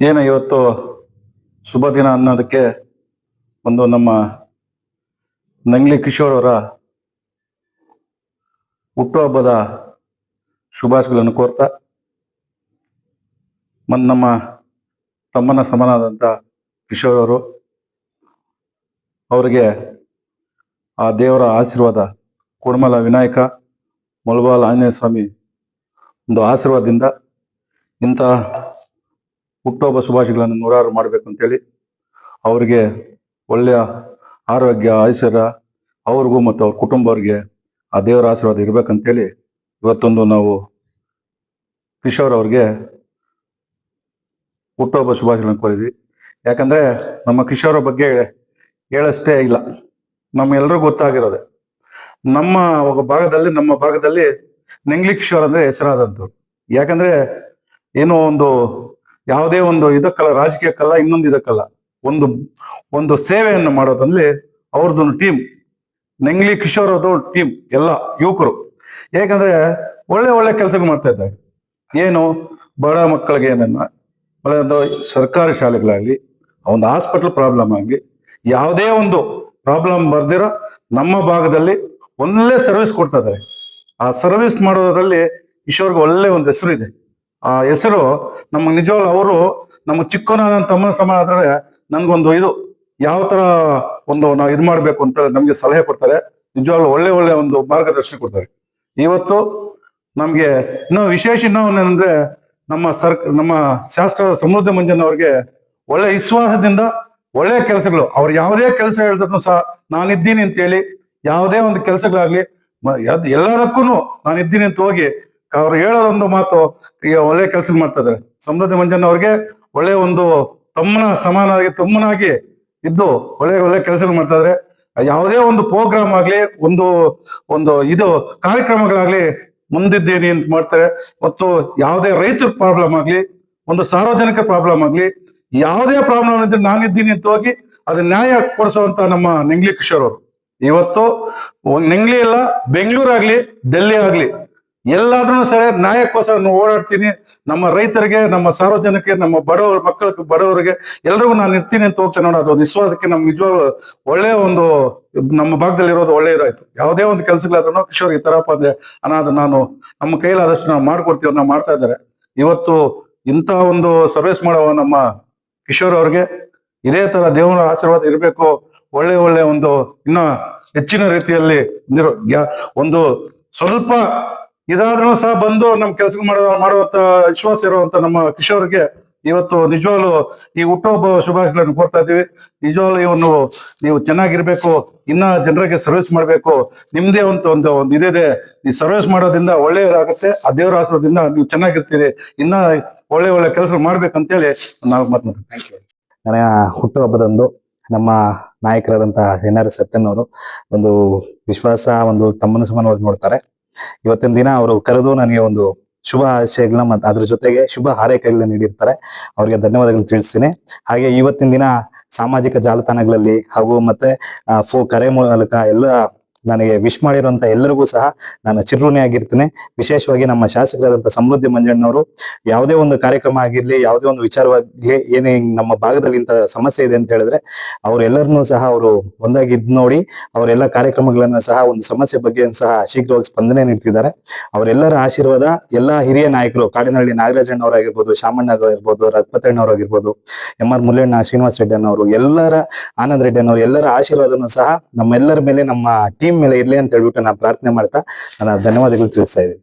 ಏನು ಇವತ್ತು ಶುಭ ದಿನ ಅನ್ನೋದಕ್ಕೆ ಒಂದು ನಮ್ಮ ನಂಗ್ಲಿ ಕಿಶೋರ್ ಅವರ ಹುಟ್ಟುಹಬ್ಬದ ಶುಭಾಶಯಗಳನ್ನು ಕೋರ್ತಾ ಮತ್ತು ನಮ್ಮ ತಮ್ಮನ ಸಮನಾದಂಥ ಕಿಶೋರ್ ಅವರು, ಅವರಿಗೆ ಆ ದೇವರ ಆಶೀರ್ವಾದ ಕುಡಮಲ ವಿನಾಯಕ ಮೊಳಬಾಲ್ ಆಂಜನೇಯ ಸ್ವಾಮಿ ಒಂದು ಆಶೀರ್ವಾದದಿಂದ ಇಂಥ ಹುಟ್ಟುಹಬ್ಬ ಶುಭಾಶಯಗಳನ್ನು ನೂರಾರು ಮಾಡಬೇಕು ಅಂತೇಳಿ ಅವರಿಗೆ ಒಳ್ಳೆಯ ಆರೋಗ್ಯ ಐಶ್ವರ್ಯ ಅವ್ರಿಗೂ ಮತ್ತು ಅವ್ರ ಕುಟುಂಬವ್ರಿಗೆ ಆ ದೇವರ ಆಶೀರ್ವಾದ ಇರ್ಬೇಕಂತೇಳಿ ಇವತ್ತೊಂದು ನಾವು ಕಿಶೋರ್ ಅವ್ರಿಗೆ ಹುಟ್ಟೋಬ ಶುಭಾಶಯಗಳನ್ನು ಕೋರಿದ್ವಿ. ಯಾಕಂದ್ರೆ ನಮ್ಮ ಕಿಶೋರ ಬಗ್ಗೆ ಹೇಳಷ್ಟೇ ಇಲ್ಲ. ನಮ್ಮೆಲ್ಲರಿಗೂ ಗೊತ್ತಾಗಿರೋದೆ. ನಮ್ಮ ಒಬ್ಬ ಭಾಗದಲ್ಲಿ, ನಮ್ಮ ಭಾಗದಲ್ಲಿ ನೆಂಗ್ಲಿ ಕಿಶೋರ್ ಅಂದ್ರೆ ಹೆಸರಾದಂಥವ್ರು ಯಾಕಂದ್ರೆ ಏನೋ ಒಂದು ಯಾವುದೇ ಒಂದು ಇದಕ್ಕಲ್ಲ, ರಾಜಕೀಯಕ್ಕಲ್ಲ, ಇನ್ನೊಂದು ಇದಕ್ಕಲ್ಲ, ಒಂದು ಒಂದು ಸೇವೆಯನ್ನು ಮಾಡೋದ್ರಲ್ಲಿ ಅವ್ರದ್ದೊಂದು ಟೀಮ್ ನೆಂಗ್ಲಿ ಕಿಶೋರ್ ಅವ್ರದ್ದು ಟೀಮ್ ಎಲ್ಲ ಯುವಕರು. ಯಾಕಂದ್ರೆ ಒಳ್ಳೆ ಒಳ್ಳೆ ಕೆಲಸಗಳು ಮಾಡ್ತಾ ಇದ್ದಾರೆ. ಏನು ಬಡ ಮಕ್ಕಳಿಗೆ ಏನನ್ನ ಒಂದು ಸರ್ಕಾರಿ ಶಾಲೆಗಳಾಗಲಿ, ಒಂದು ಹಾಸ್ಪಿಟಲ್ ಪ್ರಾಬ್ಲಮ್ ಆಗಲಿ, ಯಾವುದೇ ಒಂದು ಪ್ರಾಬ್ಲಮ್ ಬರ್ದಿರೋ ನಮ್ಮ ಭಾಗದಲ್ಲಿ ಒಳ್ಳೆ ಸರ್ವಿಸ್ ಕೊಡ್ತಾ ಇದ್ದಾರೆ. ಆ ಸರ್ವಿಸ್ ಮಾಡೋದ್ರಲ್ಲಿ ಕಿಶೋರ್ಗೆ ಒಳ್ಳೆ ಒಂದು ಹೆಸರು ಇದೆ. ಆ ಹೆಸರು ನಮ್ಮ ನಿಜವಾಗ್ಲೂ ಅವರು ನಮ್ಮ ಚಿಕ್ಕನ ತಮ್ಮನ ಸಮ ಆದ್ರೆ ನನ್ಗೊಂದು ಇದು ಯಾವ ತರ ಒಂದು ನಾವು ಇದು ಮಾಡ್ಬೇಕು ಅಂತ ನಮ್ಗೆ ಸಲಹೆ ಕೊಡ್ತಾರೆ. ನಿಜವಾಗ್ಲೂ ಒಳ್ಳೆ ಒಳ್ಳೆ ಒಂದು ಮಾರ್ಗದರ್ಶನ ಕೊಡ್ತಾರೆ. ಇವತ್ತು ನಮ್ಗೆ ಇನ್ನೂ ವಿಶೇಷ ಇನ್ನೂ ಏನಂದ್ರೆ ನಮ್ಮ ಸರ್ ನಮ್ಮ ಶಾಸಕ ಸಮೃದ್ಧ ಮಂಜನ್ ಅವ್ರಿಗೆ ಒಳ್ಳೆ ವಿಶ್ವಾಸದಿಂದ ಒಳ್ಳೆ ಕೆಲಸಗಳು. ಅವ್ರು ಯಾವುದೇ ಕೆಲಸ ಹೇಳಿದ್ರು ಸಹ ನಾನಿದ್ದೀನಿ ಅಂತೇಳಿ ಯಾವುದೇ ಒಂದು ಕೆಲಸಗಳಾಗ್ಲಿ ಎಲ್ಲದಕ್ಕೂ ನಾನಿದ್ದೀನಿ ಅಂತ ಹೋಗಿ ಅವ್ರು ಹೇಳೋದೊಂದು ಮಾತು ಈಗ ಒಳ್ಳೆ ಕೆಲಸ ಮಾಡ್ತಾ ಇದ್ದಾರೆ ಸಮೃದ್ಧಿ ಮಂಜನ್ ಅವ್ರಿಗೆ ಒಳ್ಳೆ ಒಂದು ತಮ್ಮನ ಸಮಾನವಾಗಿ, ತಮ್ಮನಾಗಿ ಇದ್ದು ಒಳ್ಳೆ ಒಳ್ಳೆ ಕೆಲಸಗಳು ಮಾಡ್ತಾ ಇದ್ದಾರೆ ಯಾವುದೇ ಒಂದು ಪ್ರೋಗ್ರಾಮ್ ಆಗ್ಲಿ, ಒಂದು ಒಂದು ಇದು ಕಾರ್ಯಕ್ರಮಗಳಾಗ್ಲಿ ಮುಂದಿದ್ದೇನೆ ಅಂತ ಮಾಡ್ತಾರೆ. ಮತ್ತು ಯಾವುದೇ ರೈತರ ಪ್ರಾಬ್ಲಮ್ ಆಗ್ಲಿ, ಒಂದು ಸಾರ್ವಜನಿಕ ಪ್ರಾಬ್ಲಮ್ ಆಗ್ಲಿ, ಯಾವುದೇ ಪ್ರಾಬ್ಲಮ್ ಇದ್ರೆ ನಾನಿದ್ದೀನಿ ಅಂತ ಹೋಗಿ ಅದು ನ್ಯಾಯ ಕೊಡಿಸುವಂತ ನಮ್ಮ ನೆಂಗ್ಲಿ ಕಿಶೋರ್ ಅವರು. ಇವತ್ತು ನೆಂಗ್ಲಿ ಇಲ್ಲ ಬೆಂಗಳೂರಾಗ್ಲಿ ಡೆಲ್ಲಿ ಆಗ್ಲಿ ಎಲ್ಲಾದ್ರೂ ಸರಿ, ನ್ಯಾಯಕ್ಕೋಸ್ಕರ ಓಡಾಡ್ತೀನಿ ನಮ್ಮ ರೈತರಿಗೆ, ನಮ್ಮ ಸಾರ್ವಜನಿಕರಿಗೆ, ನಮ್ಮ ಬಡವರ ಮಕ್ಕಳಿಗೆ, ಬಡವರಿಗೆ ಎಲ್ರಿಗೂ ನಾನು ಇರ್ತೀನಿ ಅಂತ ಹೋಗ್ತೇನೆ ನೋಡಿ. ಅದು ವಿಶ್ವಾಸಕ್ಕೆ ನಮ್ಮ ನಿಜವಾಗ್ಲೂ ಒಳ್ಳೆಯ ಒಂದು, ನಮ್ಮ ಭಾಗದಲ್ಲಿ ಇರೋದು ಒಳ್ಳೆ ಇದಾಯ್ತು. ಯಾವುದೇ ಒಂದು ಕೆಲಸಗಳಾದ್ರೂ ಕಿಶೋರ್ ಈ ತರಪ್ಪ ಅಂದ್ರೆ ಅನ್ನೋದು ನಾನು ನಮ್ಮ ಕೈಲಾದಷ್ಟು ನಾವು ಮಾಡ್ಕೊಡ್ತೀವಿ ನಾವು ಮಾಡ್ತಾ ಇದ್ದಾರೆ. ಇವತ್ತು ಇಂಥ ಒಂದು ಸರ್ವಿಸ್ ಮಾಡೋ ನಮ್ಮ ಕಿಶೋರ್ ಅವ್ರಿಗೆ ಇದೇ ತರ ದೇವರ ಆಶೀರ್ವಾದ ಇರಬೇಕು. ಒಳ್ಳೆ ಒಳ್ಳೆ ಒಂದು ಇನ್ನ ಹೆಚ್ಚಿನ ರೀತಿಯಲ್ಲಿ ಒಂದು ಸ್ವಲ್ಪ ಇದಾದ್ರೂ ಸಹ ಬಂದು ನಮ್ ಕೆಲಸ ಮಾಡೋ ಮಾಡುವಂತ ವಿಶ್ವಾಸ ಇರುವಂತ ನಮ್ಮ ಕಿಶೋರ್ಗೆ ಇವತ್ತು ನಿಜವಾಗ್ಲು ಈ ಹುಟ್ಟುಹಬ್ಬ ಶುಭಾಶಯಗಳನ್ನು ಕೋರ್ತಾ ಇದ್ದೀವಿ. ನಿಜವಾಗ್ಲು ಇವನು ನೀವು ಚೆನ್ನಾಗಿರ್ಬೇಕು, ಇನ್ನ ಜನರಿಗೆ ಸರ್ವಿಸ್ ಮಾಡ್ಬೇಕು, ನಿಮ್ದೇ ಒಂದು ಒಂದು ಒಂದು ಇದಿದೆ. ನೀವು ಸರ್ವಿಸ್ ಮಾಡೋದ್ರಿಂದ ಒಳ್ಳೆಯದಾಗುತ್ತೆ, ಆ ದೇವರ ಆಶ್ರಯದಿಂದ ನೀವು ಚೆನ್ನಾಗಿರ್ತೀರಿ, ಇನ್ನ ಒಳ್ಳೆ ಒಳ್ಳೆ ಕೆಲಸ ಮಾಡ್ಬೇಕಂತೇಳಿ ನಾವು ಮಾತನಾಡ್ತೀವಿ. ನನ್ನ ಹುಟ್ಟುಹಬ್ಬದಂದು ನಮ್ಮ ನಾಯಕರಾದಂತಹ ಎನ್ ಆರ್ ಸತ್ಯನ್ ಅವರು ಒಂದು ವಿಶ್ವಾಸ, ಒಂದು ತಮ್ಮನ ಸಮಾನವಾಗಿ ನೋಡ್ತಾರೆ. ಇವತ್ತಿನ ದಿನ ಅವರು ಕರೆದು ನನಗೆ ಒಂದು ಶುಭ ಆಶಯಗಳನ್ನ ಮತ್ತು ಅದ್ರ ಜೊತೆಗೆ ಶುಭ ಹಾರೈಕೆಗಳನ್ನ ನೀಡಿರ್ತಾರೆ. ಅವರಿಗೆ ಧನ್ಯವಾದಗಳನ್ನ ತಿಳಿಸ್ತೀನಿ. ಹಾಗೆ ಇವತ್ತಿನ ದಿನ ಸಾಮಾಜಿಕ ಜಾಲತಾಣಗಳಲ್ಲಿ ಹಾಗೂ ಮತ್ತೆ ಫೋ, ಕರೆ ಮೂಲಕ ಎಲ್ಲ ನನಗೆ ವಿಶ್ ಮಾಡಿರುವಂತ ಎಲ್ಲರಿಗೂ ಸಹ ನಾನು ಚಿರಋಣಿಯಾಗಿರ್ತೀನಿ ವಿಶೇಷವಾಗಿ ನಮ್ಮ ಶಾಸಕರಾದಂಥ ಸಮೃದ್ಧಿ ಮಂಜಣ್ಣವರು, ಯಾವುದೇ ಒಂದು ಕಾರ್ಯಕ್ರಮ ಆಗಿರ್ಲಿ, ಯಾವುದೇ ಒಂದು ವಿಚಾರವಾಗಿ ಏನೇ ನಮ್ಮ ಭಾಗದಲ್ಲಿ ಇಂತ ಸಮಸ್ಯೆ ಇದೆ ಅಂತ ಹೇಳಿದ್ರೆ, ಅವರೆಲ್ಲರನ್ನೂ ಸಹ ಅವರು ಒಂದಾಗಿ ಇದ್ ನೋಡಿ, ಅವರೆಲ್ಲ ಕಾರ್ಯಕ್ರಮಗಳನ್ನ ಸಹ ಒಂದು ಸಮಸ್ಯೆ ಬಗ್ಗೆ ಸಹ ಶೀಘ್ರವಾಗಿ ಸ್ಪಂದನೆ ನೀಡ್ತಿದ್ದಾರೆ. ಅವರೆಲ್ಲರ ಆಶೀರ್ವಾದ ಎಲ್ಲಾ ಹಿರಿಯ ನಾಯಕರು, ಕಾಡಿನಹಳ್ಳಿ ನಾಗರಾಜಣ್ಣವರಾಗಿರ್ಬೋದು ಶಾಮಣ್ಣ ಇರ್ಬೋದು ರಘುಪತಣ್ಣವರಾಗಿರ್ಬೋದು ಎಂ ಆರ್ ಮುಲ್ಲಣ್ಣ ಶ್ರೀನಿವಾಸ ರೆಡ್ಡಿ ಅನ್ನೋರು, ಎಲ್ಲರ ಆನಂದ್ ರೆಡ್ಡಿ ಅನ್ನೋರು, ಎಲ್ಲರ ಆಶೀರ್ವಾದನೂ ಸಹ ನಮ್ಮೆಲ್ಲರ ಮೇಲೆ ನಮ್ಮ ಟೀಮ್ ಮೇಲೆ ಇರಲಿ ಅಂತ ಹೇಳ್ಬಿಟ್ಟು ನಾನು ಪ್ರಾರ್ಥನೆ ಮಾಡ್ತಾ ನಾನು ಧನ್ಯವಾದಗಳು ತಿಳಿಸ್ತಾ ಇದ್ದೀನಿ.